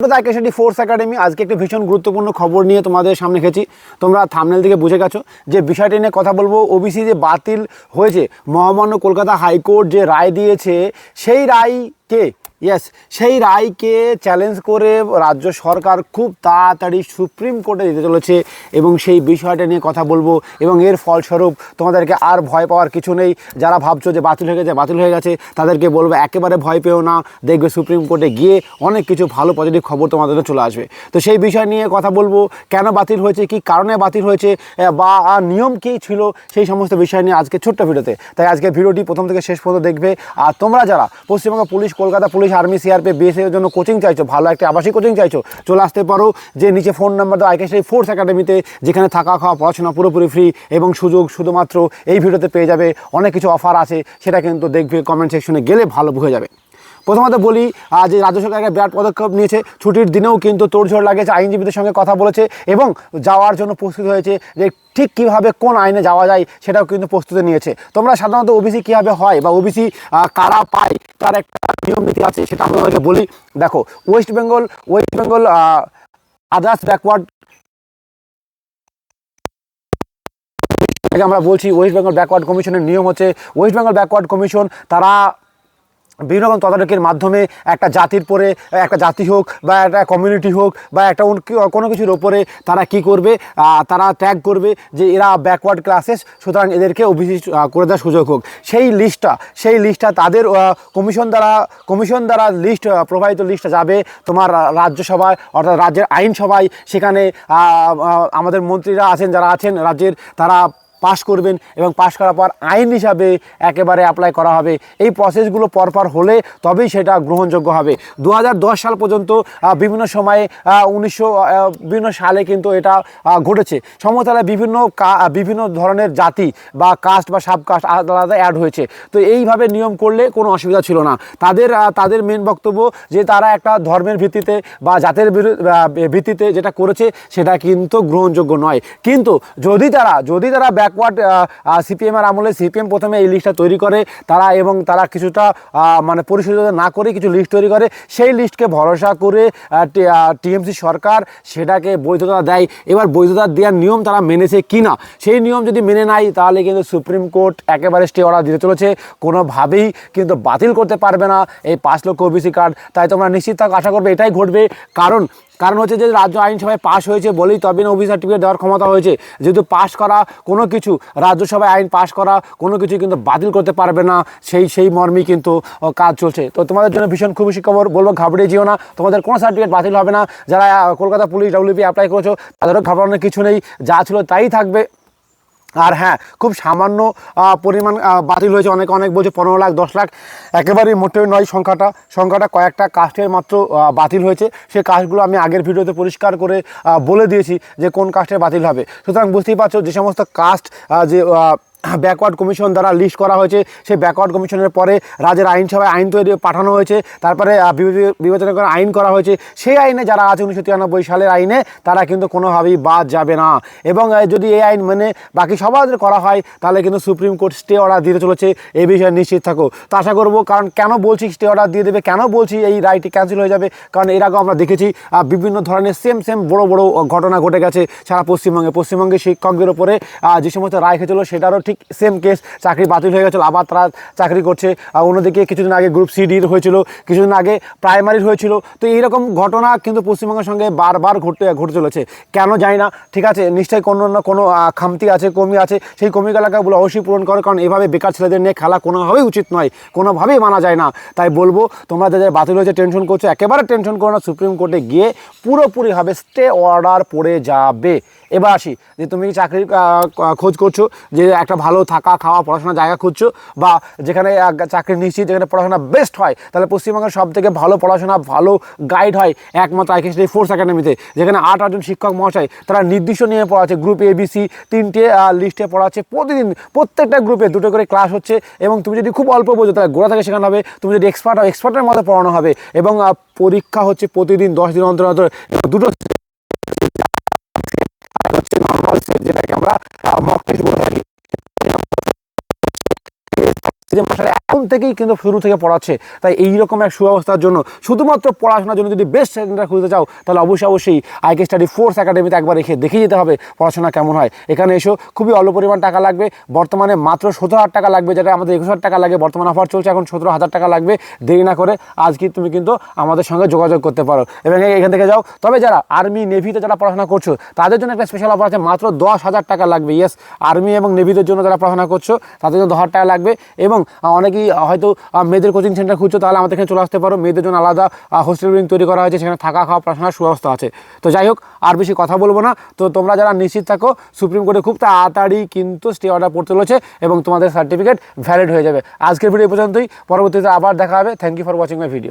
আইকেশাটি force academy আজকে একটি ভীষণ গুরুত্বপূর্ণ খবর নিয়ে তোমাদের সামনে রেখেছি তোমরা থামনেল থেকে বুঝে গেছো যে বিষয়টি নিয়ে কথা বলব। ওবিসি যে বাতিল হয়েছে, মহামান্য কলকাতা হাইকোর্ট যে রায় দিয়েছে, সেই রায়কে ইয়েস সেই রায়কে চ্যালেঞ্জ করে রাজ্য সরকার খুব তাড়াতাড়ি সুপ্রিম কোর্টে দিতে চলেছে এবং সেই বিষয়টা নিয়ে কথা বলব এবং এর ফলস্বরূপ তোমাদেরকে আর ভয় পাওয়ার কিছু নেই। যারা ভাবছ যে বাতিল হয়ে গেছে, বাতিল হয়ে গেছে, তাদেরকে বলব একেবারে ভয় পেও না। দেখবে সুপ্রিম কোর্টে গিয়ে অনেক কিছু ভালো পজিটিভ খবর তোমাদের চলে আসবে। তো সেই বিষয় নিয়ে কথা বলব, কেন বাতিল হয়েছে, কি কারণে বাতিল হয়েছে বা নিয়ম কী ছিল, সেই সমস্ত বিষয় নিয়ে আজকে ছোট্ট ভিডিওতে। তাই আজকে ভিডিওটি প্রথম থেকে শেষ পর্যন্ত দেখবে। আর তোমরা যারা Paschimbanga police, Kolkata police army CRP এর জন্য কোচিং চাইছো, ভালো একটা আবাসিক কোচিং চাইছো, চলে আসতে পারো যে নিচে ফোন নাম্বার দাও আইকেশাই ফোর্স একাডেমিতে যেখানে থাকা খাওয়া, পড়াশোনা পুরোপুরি ফ্রি এবং সুযোগ শুধুমাত্র এই ভিডিওতে পেয়ে যাবে, অনেক কিছু অফার আছে, সেটা কিন্তু দেখবে কমেন্ট সেকশনে গেলে ভালো বুঝে যাবে। প্রথমত বলি যে রাজ্য সরকার একটা বিরাট পদক্ষেপ নিয়েছে। ছুটির দিনেও কিন্তু তোড়ঝোড় লাগেছে, আইনজীবীদের সঙ্গে কথা বলেছে এবং যাওয়ার জন্য প্রস্তুত হয়েছে যে ঠিক কীভাবে কোন আইনে যাওয়া যায় সেটাও কিন্তু প্রস্তুতি নিয়েছে। তোমরা সাধারণত ওবিসি কীভাবে হয় বা ওবিসি কারা পায়, তার একটা নিয়ম নীতি আছে, সেটা আমি তোমাদেরকে বলি। দেখো West Bengal West Bengal others backward আমরা বলছি ওয়েস্ট বেঙ্গল ব্যাকওয়ার্ড কমিশনের নিয়ম হচ্ছে ওয়েস্ট বেঙ্গল ব্যাকওয়ার্ড কমিশন তারা বিভিন্ন রকম তদারকির মাধ্যমে একটা জাতির পরে, একটা জাতি হোক বা একটা কমিউনিটি হোক বা একটা কোনো কিছুর ওপরে তারা কি করবে তারা ট্যাগ করবে যে এরা ব্যাকওয়ার্ড ক্লাসেস সুতরাং এদেরকে অভিজি করে দেওয়ার সুযোগ হোক। সেই লিস্টটা সেই লিস্টটা তাদের কমিশন দ্বারা কমিশন দ্বারা লিস্ট প্রবাহিত লিস্টটা যাবে তোমার রাজ্যসভায় অর্থাৎ রাজ্যের আইনসভায়। সেখানে আমাদের মন্ত্রীরা আছেন, যারা আছেন, রাজ্যের তারা পাশ করবেন এবং পাশ করার পর আইন হিসাবে একেবারে অ্যাপ্লাই করা হবে। এই প্রসেসগুলো পরপর হলে তবেই সেটা গ্রহণযোগ্য হবে। দু হাজার দশ সাল পর্যন্ত বিভিন্ন সময়ে উনিশশো বিভিন্ন সালে কিন্তু এটা ঘটেছে। সমতলে বিভিন্ন বিভিন্ন ধরনের জাতি বা কাস্ট বা সাব কাস্ট আলাদা আলাদা অ্যাড হয়েছে। তো এইভাবে নিয়ম করলে কোনো অসুবিধা ছিল না। তাদের তাদের মেন বক্তব্য যে তারা একটা ধর্মের ভিত্তিতে বা জাতের ভিত্তিতে যেটা করেছে সেটা কিন্তু গ্রহণযোগ্য নয়। কিন্তু যদি তারা যদি তারা ব্যাকওয়ার্ড সিপিএমের আমলে সিপিএম প্রথমে এই লিস্টটা তৈরি করে তারা এবং তারা কিছুটা মানে পরিশোধন না করে কিছু লিস্ট তৈরি করে। সেই লিস্টকে ভরসা করে টিএমসি সরকার সেটাকে বৈধতা দেয়। এবার বৈধতা দেওয়ার নিয়ম তারা মেনেছে কি না সেই নিয়ম যদি মেনে নেয়, তাহলে কিন্তু সুপ্রিম কোর্ট একেবারে স্টে অর্ডার দিতে চলেছে। কোনোভাবেই কিন্তু বাতিল করতে পারবে না এই পাঁচ লক্ষ ওবিসি কার্ড তাই তোমরা নিশ্চিত থাকো, আশা করবে এটাই ঘটবে। কারণ কারণ হচ্ছে যে রাজ্য আইনসভায় পাশ হয়েছে বলেই তবে না ওবিসি সার্টিফিকেট দেওয়ার ক্ষমতা হয়েছে। যেহেতু পাশ করা কোনো কিছু, রাজ্যসভায় আইন পাশ করা কোনো কিছু কিন্তু বাতিল করতে পারবে না, সেই সেই মর্মেই কিন্তু কাজ চলছে। তো তোমাদের জন্য ভীষণ খুবই খবর বলব ঘাবড়িয়ে যেও না। তোমাদের কোনো সার্টিফিকেট বাতিল হবে না। যারা কলকাতা পুলিশ ডাব্লিউপি অ্যাপ্লাই করেছ, তাদেরও ঘাবড়ানোর কিছু নেই। যা ছিল তাই থাকবে। আর হ্যাঁ খুব সামান্য পরিমাণ বাতিল হয়েছে অনেক অনেক বলছে পনেরো লাখ, দশ লাখ। একেবারেই মোটেও নয় সংখ্যাটা। সংখ্যাটা কয়েকটা কাস্টের মাত্র বাতিল হয়েছে। সেই কাস্টগুলো আমি আগের ভিডিওতে পরিষ্কার করে বলে দিয়েছি যে কোন কাস্টে বাতিল হবে। সুতরাং বুঝতেই পারছ যে সমস্ত কাস্ট যে ব্যাকওয়ার্ড কমিশন দ্বারা লিস্ট করা হয়েছে। সেই ব্যাকওয়ার্ড কমিশনের পরে রাজ্যের আইনসভায় আইন তৈরি পাঠানো হয়েছে। তারপরে বিবেচনা করে আইন করা হয়েছে। সেই আইনে যারা আছে উনিশশো তিরানব্বই সালের আইনে তারা কিন্তু কোনোভাবেই বাদ যাবে না। এবং যদি এই আইন মেনে বাকি সবার করা হয় তাহলে কিন্তু সুপ্রিম কোর্ট স্টে অর্ডার দিতে চলেছে। এই বিষয়ে নিশ্চিত থাকো। তো আশা করব কারণ কেন বলছি স্টে অর্ডার দিয়ে দেবে? কেন বলছি এই রায়টি ক্যান্সেল হয়ে যাবে? কারণ এর আগেও আমরা দেখেছি বিভিন্ন ধরনের সেম সেম বড় বড় ঘটনা ঘটে গেছে সারা পশ্চিমবঙ্গে। পশ্চিমবঙ্গের শিক্ষকদের আহ, যে সমস্ত রায় খেয়েছিল সেটারও ঠিক সেম কেস চাকরি বাতিল হয়ে গেছিল, আবার তারা চাকরি করছে। আর অন্যদিকে কিছুদিন আগে গ্রুপ সি ডির হয়েছিল, কিছুদিন আগে প্রাইমারির হয়েছিল। তো এইরকম ঘটনা কিন্তু পশ্চিমবঙ্গের সঙ্গে বারবার ঘটতে, ঘটে চলেছে। কেন জানি না, ঠিক আছে, নিশ্চয়ই কোনো না কোনো খামতি আছে, কমি আছে। সেই কমিগুলোকে বলে অবশ্যই পূরণ করে, কারণ এভাবে বেকার ছেলেদের নিয়ে খেলা কোনোভাবেই উচিত নয়, কোনোভাবেই মানা যায় না। তাই বলব, তোমরা যাদের বাতিল হয়েছে টেনশন করছ, একেবারে টেনশন করো না। সুপ্রিম কোর্টে গিয়ে পুরোপুরিভাবে স্টে অর্ডার পড়ে যাবে। এবার আসি, যে তুমি চাকরির খোঁজ করছ, যে একটা ভালো থাকা, খাওয়া, পড়াশোনার জায়গা খুঁজছো বা যেখানে চাকরি নিশ্চিত, যেখানে পড়াশোনা বেস্ট হয়, তাহলে পশ্চিমবঙ্গের সব থেকে ভালো পড়াশোনা, ভালো গাইড হয় একমাত্র আইকেশ ফোর্স একাডেমিতে যেখানে আট, আটজন শিক্ষক মহাশয়, তারা নির্দিষ্ট নিয়ে পড়াচ্ছে গ্রুপ এ বিসি তিনটে লিস্টে পড়াচ্ছে প্রতিদিন, প্রত্যেকটা গ্রুপে দুটো করে ক্লাস হচ্ছে এবং তুমি যদি খুব অল্প বোঝো, তাহলে গোড়া থেকে শেখানো হবে, তুমি যদি এক্সপার্ট হও এক্সপার্টের মধ্যে পড়ানো হবে এবং পরীক্ষা হচ্ছে প্রতিদিন দশ দিন অন্তর অন্তর। দুটো হচ্ছে যেটাকে আমরা মক টেস্ট থাকি মাস্টার এখন থেকেই কিন্তু শুরু থেকে পড়াচ্ছে। তাই এই রকম এক সুব্যবস্থার জন্য শুধুমাত্র পড়াশোনার জন্য যদি বেস্ট সেন্টার খুঁজতে চাও, তাহলে অবশ্যই অবশ্যই আইকে স্টাডি ফোর্স একাডেমিতে একবার এসে দেখে যেতে হবে পড়াশোনা কেমন হয়। এখানে এসো, খুবই অল্প পরিমাণ টাকা লাগবে, বর্তমানে মাত্র সতেরো হাজার টাকা লাগবে, যেটা আমাদের একুশ হাজার টাকা লাগে, বর্তমান অফার চলছে এখন সতেরো হাজার টাকা লাগবে। দেরি না করে আজকে তুমি কিন্তু আমাদের সঙ্গে যোগাযোগ করতে পারো। এবং এখান থেকে যাও। তবে যারা আর্মি নেভিতে যারা পড়াশোনা করছ, তাদের জন্য একটা স্পেশাল অফার আছে, মাত্র দশ হাজার টাকা লাগবে। ইয়েস আর্মি এবং নেভিদের জন্য যারা পড়াশোনা করছ, তাদের জন্য দশ হাজার টাকা লাগবে। এবং অনেকেই হয়তো মেয়েদের কোচিং সেন্টার খুঁজছো, তাহলে আমাদের এখানে চলে আসতে পারো। মেয়েদের জন্য আলাদা হোস্টেল বিল্ডিং তৈরি করা হয়েছে, সেখানে থাকা, খাওয়া, পড়াশোনার সুব্যবস্থা আছে। তো যাই হোক, আর বেশি কথা বলব না। তো তোমরা যারা নিশ্চিত থাকো সুপ্রিম কোর্টে খুব তাড়াতাড়ি কিন্তু স্টে অর্ডার পড়তে চলেছে এবং তোমাদের সার্টিফিকেট ভ্যালিড হয়ে যাবে। আজকের ভিডিও পর্যন্তই। পরবর্তীতে আবার দেখা হবে। Thank you for watching my video